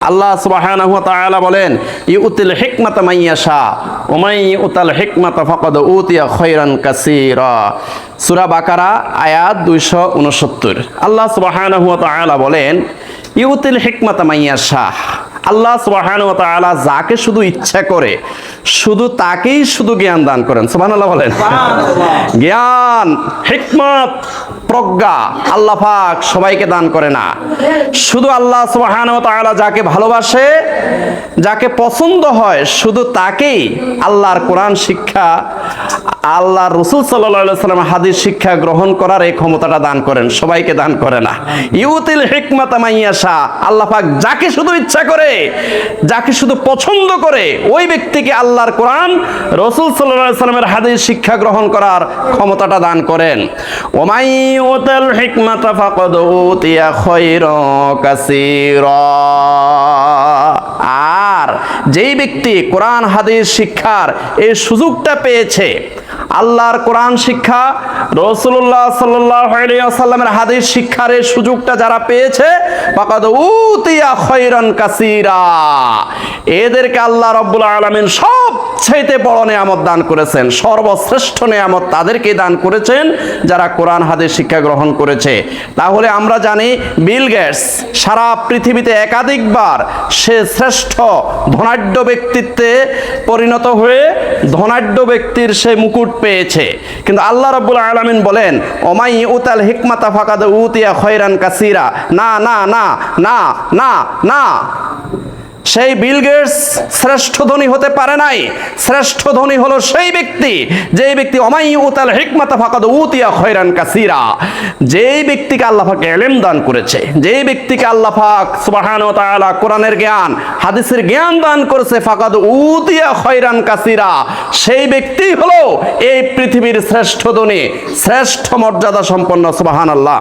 আল্লাহ সুবহানাহু ওয়া তাআলা বলেন ইউতিল হিকমাতা মাইয়াশা ওয়া মাই ইউতাল হিকমাতা ফাকাদ উতিয়া খায়রান কাসীরা। সূরা বাকারা আয়াত 269 আল্লাহ সুবহানাহু ওয়া তাআলা বলেন ইউতিল হিকমাতা মাইয়াশা আল্লাহ সুবহানাহু ওয়া তাআলা যাকে শুধু ইচ্ছা করে শুধু তাকেই শুধু জ্ঞান দান করেন। সুবহানাল্লাহ বলেন। জ্ঞান হিকমত। প্রজ্ঞা আল্লাহ পাক সবাইকে দান করে না। শুধু আল্লাহ তাআলা যাকে ভালোবাসে, যাকে পছন্দ হয়, শুধু তাকেই আল্লাহর কোরআন শিক্ষা আল্লাহ রসুল সাল্লাম হাদিস শিক্ষা গ্রহণ করার এই ক্ষমতাটা দান করেন, সবাইকে দান করে না। ইউতিল হিকমাতা মাইয়াশা আল্লাহ পাক যাকে শুধু ইচ্ছা করে, যাকে শুধু পছন্দ করে, ওই ব্যক্তিকে আল্লাহর কোরআন, রসুল সাল্লাহ সাল্লামের হাদিস শিক্ষা গ্রহণ করার ক্ষমতাটা দান করেন। ওমাই ওতাল হিকমাতা ফাকাদ উতিয়া খৈর কাসীরা। আর যেই ব্যক্তি কোরআন, হাদিস, শিক্ষার এই সুযোগটা পেয়েছে, আল্লাহর কোরআন শিক্ষা রসুল্লাহ সাল্লামের হাদিস শিক্ষার এই সুযোগটা যারা পেয়েছে পাকাদ উতিয়া খৈরান কাসিরা। এদেরকে আল্লাহ রব্বুল আলমিন সবচাইতে বড় নেয়ামত দান করেছেন, সর্বশ্রেষ্ঠ নেয়ামত তাদেরকে দান করেছেন যারা কোরআন, হাদিস শিক্ষা গ্রহণ করেছে। তাহলে আমরা জানি বিল গেটস সারা পৃথিবীতে একাধিকবার সে শ্রেষ্ঠ ধনাঢ্য ব্যক্তিত্বে পরিণত হয়ে ধনাঢ্য ব্যক্তির সে মুকুট পেয়েছে। কিন্তু আল্লাহ রাব্বুল আলামিন বলেন, ওমাই উতাল হিকমাতা ফাকাদ উতিয়া খয়রান কাসিরা। না না না না না না। সেই বিল গেটস শ্রেষ্ঠ ধনী হতে পারে নাই। শ্রেষ্ঠ ধনী হলো সেই ব্যক্তি, যেই ব্যক্তি অমাই উতাল হিকমাতা ফাকাদ উতিয়া খয়রান কাসিরা। যেই ব্যক্তিকে আল্লাহ পাক এলেম দান করেছে, যেই ব্যক্তিকে আল্লাহ পাক সুবহানাহু ওয়া তাআলা কোরআনের জ্ঞান, হাদিসের জ্ঞান দান করেছে ফাকাদ উতিয়া খয়রান কাসিরা। সেই ব্যক্তি হলো এই পৃথিবীর শ্রেষ্ঠ ধনী, শ্রেষ্ঠ মর্যাদা সম্পন্ন সুবহানাল্লাহ।